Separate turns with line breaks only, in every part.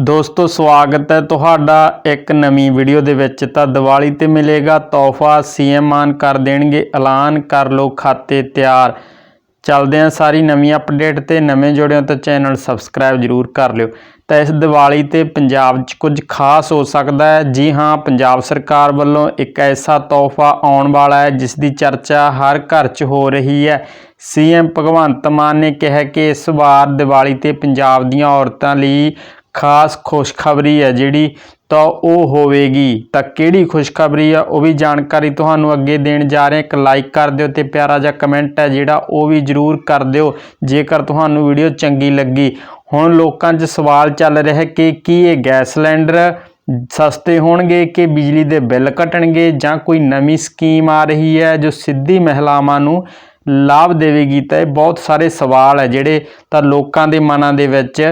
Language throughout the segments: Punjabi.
ਦੋਸਤੋ, ਸਵਾਗਤ ਹੈ ਤੁਹਾਡਾ ਇੱਕ ਨਵੀਂ ਵੀਡੀਓ ਦੇ ਵਿੱਚ। ਤਾਂ ਦੀਵਾਲੀ ਤੇ ਮਿਲੇਗਾ ਤੋਹਫਾ। ਸੀਐਮ ਮਾਨ ਕਰ ਦੇਣਗੇ ਐਲਾਨ, ਕਰ ਲਓ ਖਾਤੇ ਤਿਆਰ। ਚੱਲਦੇ ਹਾਂ ਸਾਰੀ ਨਵੀਂ ਅਪਡੇਟ ਤੇ। ਨਵੇਂ ਜੁੜਿਓ ਤਾਂ ਚੈਨਲ ਸਬਸਕ੍ਰਾਈਬ ਜਰੂਰ ਕਰ ਲਿਓ। ਤਾਂ ਇਸ ਦੀਵਾਲੀ ਤੇ ਪੰਜਾਬ 'ਚ ਕੁਝ ਖਾਸ ਹੋ ਸਕਦਾ ਹੈ। ਜੀ ਹਾਂ, ਪੰਜਾਬ ਸਰਕਾਰ ਵੱਲੋਂ ਇੱਕ ਐਸਾ ਤੋਹਫਾ ਆਉਣ ਵਾਲਾ ਹੈ, ਜਿਸ ਦੀ ਚਰਚਾ ਹਰ ਘਰ 'ਚ ਹੋ ਰਹੀ ਹੈ। ਸੀਐਮ ਭਗਵੰਤ ਮਾਨ ਨੇ ਕਿਹਾ ਕਿ ਇਸ ਵਾਰ ਦੀਵਾਲੀ ਤੇ ਪੰਜਾਬ ਦੀਆਂ ਔਰਤਾਂ ਲਈ ਖਾਸ ਖੁਸ਼ਖਬਰੀ ਹੈ ਜਿਹੜੀ ਤਾਂ ਉਹ ਹੋਵੇਗੀ। ਤਾਂ ਕਿਹੜੀ ਖੁਸ਼ਖਬਰੀ ਆ ਉਹ ਵੀ ਜਾਣਕਾਰੀ ਤੁਹਾਨੂੰ ਅੱਗੇ ਦੇਣ ਜਾ ਰਹੇ ਹਾਂ। ਇੱਕ ਲਾਈਕ ਕਰ ਦਿਓ ਤੇ ਪਿਆਰਾ ਜਿਹਾ ਕਮੈਂਟ ਹੈ ਜਿਹੜਾ ਉਹ ਵੀ ਜਰੂਰ ਕਰ ਦਿਓ, ਜੇਕਰ ਤੁਹਾਨੂੰ ਵੀਡੀਓ ਚੰਗੀ ਲੱਗੀ। ਹੁਣ ਲੋਕਾਂ 'ਚ ਸਵਾਲ ਚੱਲ ਰਿਹਾ ਕਿ ਕੀ ਇਹ ਗੈਸ ਸਿਲੰਡਰ ਸਸਤੇ ਹੋਣਗੇ ਕਿ ਬਿਜਲੀ ਦੇ ਬਿੱਲ ਘਟਣਗੇ ਜਾਂ ਕੋਈ ਨਵੀਂ ਸਕੀਮ ਆ ਰਹੀ ਹੈ ਜੋ ਸਿੱਧੀ ਮਹਿਲਾਵਾਂ ਨੂੰ ਲਾਭ ਦੇਵੇਗੀ। ਤਾਂ ਇਹ ਬਹੁਤ ਸਾਰੇ ਸਵਾਲ ਹੈ ਜਿਹੜੇ ਤਾਂ ਲੋਕਾਂ ਦੇ ਮਨਾਂ ਦੇ ਵਿੱਚ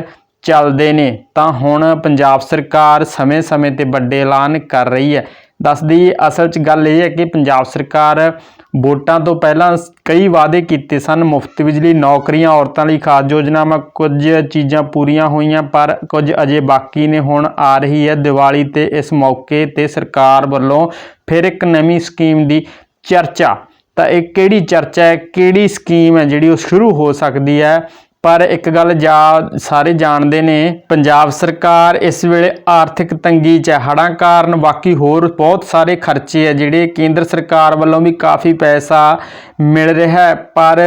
ਚੱਲਦੇ ਨੇ, ਤਾਂ ਹੁਣ ਪੰਜਾਬ ਸਰਕਾਰ ਸਮੇਂ-ਸਮੇਂ ਤੇ ਵੱਡੇ ਐਲਾਨ ਕਰ ਰਹੀ ਹੈ। ਦੱਸਦੀ ਅਸਲ 'ਚ ਗੱਲ ਇਹ ਹੈ ਕਿ ਪੰਜਾਬ ਸਰਕਾਰ ਵੋਟਾਂ ਤੋਂ ਪਹਿਲਾਂ ਕਈ ਵਾਅਦੇ ਕੀਤੇ ਸਨ। ਮੁਫਤ ਬਿਜਲੀ, ਨੌਕਰੀਆਂ, ਔਰਤਾਂ ਲਈ ਖਾਸ ਯੋਜਨਾਵਾਂ, ਕੁਝ ਚੀਜ਼ਾਂ ਪੂਰੀਆਂ ਹੋਈਆਂ, ਪਰ ਕੁਝ ਅਜੇ ਬਾਕੀ ਨੇ। ਹੁਣ ਆ ਰਹੀ ਹੈ ਦੀਵਾਲੀ ਤੇ ਇਸ ਮੌਕੇ ਤੇ ਸਰਕਾਰ ਵੱਲੋਂ ਫਿਰ ਇੱਕ ਨਵੀਂ ਸਕੀਮ ਦੀ ਚਰਚਾ। ਤਾਂ ਇਹ ਕਿਹੜੀ ਚਰਚਾ ਹੈ, ਕਿਹੜੀ ਸਕੀਮ ਹੈ ਜਿਹੜੀ ਉਹ ਸ਼ੁਰੂ ਹੋ ਸਕਦੀ ਹੈ? ਪਰ ਇੱਕ ਗੱਲ ਜਾ ਸਾਰੇ ਜਾਣਦੇ ਨੇ, ਪੰਜਾਬ ਸਰਕਾਰ ਇਸ ਵੇਲੇ ਆਰਥਿਕ ਤੰਗੀ 'ਚ ਹੈ। ਹੜ੍ਹਾਂ ਕਾਰਨ ਬਾਕੀ ਹੋਰ ਬਹੁਤ ਸਾਰੇ ਖਰਚੇ ਆ ਜਿਹੜੇ ਕੇਂਦਰ ਸਰਕਾਰ ਵੱਲੋਂ ਵੀ ਕਾਫੀ ਪੈਸਾ ਮਿਲ ਰਿਹਾ ਪਰ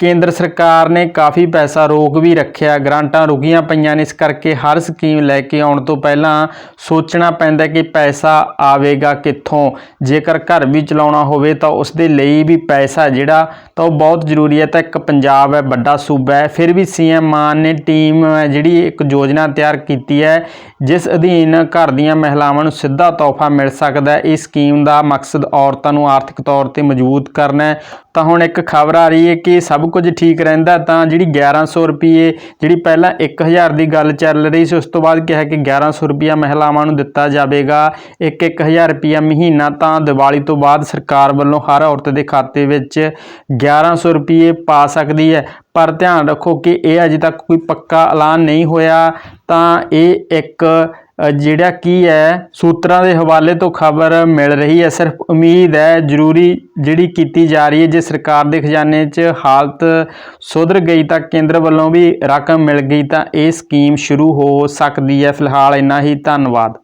ਕੇਂਦਰ ਸਰਕਾਰ ਨੇ ਕਾਫੀ ਪੈਸਾ ਰੋਕ ਵੀ ਰੱਖਿਆ। ਗ੍ਰਾਂਟਾਂ ਰੁਕੀਆਂ ਪਈਆਂ ਨੇ। ਇਸ ਕਰਕੇ ਹਰ ਸਕੀਮ ਲੈ ਕੇ ਆਉਣ ਤੋਂ ਪਹਿਲਾਂ ਸੋਚਣਾ ਪੈਂਦਾ ਕਿ ਪੈਸਾ ਆਵੇਗਾ ਕਿੱਥੋਂ। ਜੇਕਰ ਘਰ ਵੀ ਚਲਾਉਣਾ ਹੋਵੇ ਤਾਂ ਉਸ ਦੇ ਲਈ ਵੀ ਪੈਸਾ ਜਿਹੜਾ, ਤਾਂ ਉਹ ਬਹੁਤ ਜ਼ਰੂਰੀ ਹੈ। ਤਾਂ ਇੱਕ ਪੰਜਾਬ ਹੈ, ਵੱਡਾ ਸੂਬਾ ਹੈ। ਫਿਰ ਵੀ ਸੀਐਮ ਮਾਨ ਨੇ ਟੀਮ ਜਿਹੜੀ ਇੱਕ ਯੋਜਨਾ ਤਿਆਰ ਕੀਤੀ ਹੈ, ਜਿਸ ਅਧੀਨ ਘਰ ਦੀਆਂ ਮਹਿਲਾਵਾਂ ਨੂੰ ਸਿੱਧਾ ਤੋਹਫਾ ਮਿਲ ਸਕਦਾ ਹੈ। ਇਸ ਸਕੀਮ ਦਾ ਮਕਸਦ ਔਰਤਾਂ ਨੂੰ ਆਰਥਿਕ ਤੌਰ ਤੇ ਮਜ਼ਬੂਤ ਕਰਨਾ ਹੈ। ਤਾਂ ਹੁਣ ਇੱਕ ਖਬਰ ਆ ਰਹੀ ਹੈ ਕਿ ਸਭ ਕੁਝ ਠੀਕ ਰਹਿੰਦਾ, ਤਾਂ ਜਿਹੜੀ 1100 ਰੁਪਏ ਜਿਹੜੀ ਪਹਿਲਾਂ 1000 ਦੀ ਗੱਲ ਚੱਲ ਰਹੀ ਸੀ, ਉਸ ਤੋਂ ਬਾਅਦ ਕਿਹਾ ਕਿ 1100 ਰੁਪਿਆ ਮਹਿਲਾਵਾਂ ਨੂੰ ਦਿੱਤਾ ਜਾਵੇਗਾ। 1-1000 ਰੁਪਿਆ ਮਹੀਨਾ, ਤਾਂ ਦੀਵਾਲੀ ਤੋਂ ਬਾਅਦ ਸਰਕਾਰ ਵੱਲੋਂ ਹਰ ਔਰਤ ਦੇ ਖਾਤੇ ਵਿੱਚ 1100 ਰੁਪਏ ਪਾ ਸਕਦੀ ਹੈ। ਪਰ ਧਿਆਨ ਰੱਖੋ ਕਿ ਇਹ ਅਜੇ ਤੱਕ ਕੋਈ ਪੱਕਾ ਐਲਾਨ ਨਹੀਂ ਹੋਇਆ, ਤਾਂ ਇਹ ਇੱਕ ਜਿਹੜਾ ਕੀ ਹੈ, ਸੂਤਰਾਂ ਦੇ ਹਵਾਲੇ ਤੋਂ ਖਬਰ ਮਿਲ ਰਹੀ ਹੈ। ਸਿਰਫ ਉਮੀਦ ਹੈ, ਜ਼ਰੂਰੀ ਜਿਹੜੀ ਕੀਤੀ ਜਾ ਰਹੀ ਹੈ, ਜੇ ਸਰਕਾਰ ਦੇ ਖਜ਼ਾਨੇ 'ਚ ਹਾਲਤ ਸੁਧਰ ਗਈ ਤਾਂ ਕੇਂਦਰ ਵੱਲੋਂ ਵੀ ਰਕਮ ਮਿਲ ਗਈ ਤਾਂ ਇਹ ਸਕੀਮ ਸ਼ੁਰੂ ਹੋ ਸਕਦੀ ਹੈ। ਫਿਲਹਾਲ ਇੰਨਾ ਹੀ, ਧੰਨਵਾਦ।